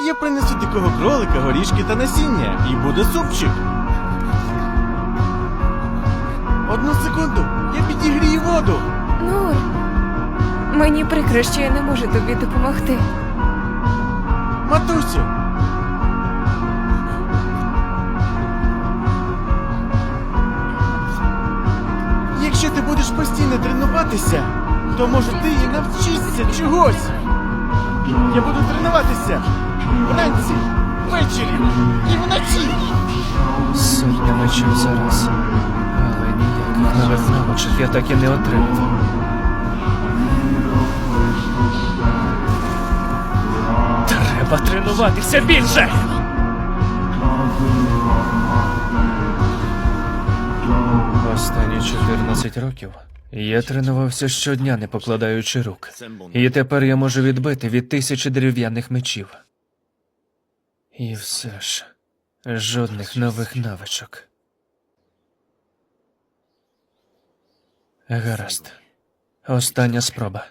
я принесу дикого кролика, горішки та насіння, і буде супчик. Одну секунду, я підігрію воду. Нур, мені прикро, що я не можу тобі допомогти. Матусю. Якщо ти будеш постійно тренуватися, то може ти і навчишся чогось. Я буду тренуватися вранці, ввечері і вночі. Сотня мечів зараз. Але ніяких нових навичок я так і не отримав. Треба тренуватися більше. Останні 14 років я тренувався щодня, не покладаючи рук. І тепер я можу відбити від тисячі дерев'яних мечів. І все ж жодних нових навичок. Гаразд. Остання спроба.